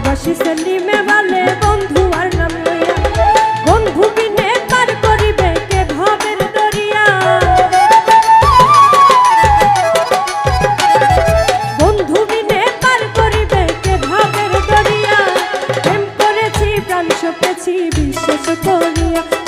ভালোবাসি সেলিমে বালে, বন্ধু, আর নাম লইয়া। বন্ধু বিনে পার করিবে কে ভাবের দরিয়া? বন্ধু বিনে পার করিবে কে ভাবের দরিয়া? প্রেম করেছি, প্রাণ সপেছি, বিশ্বাস করিয়া।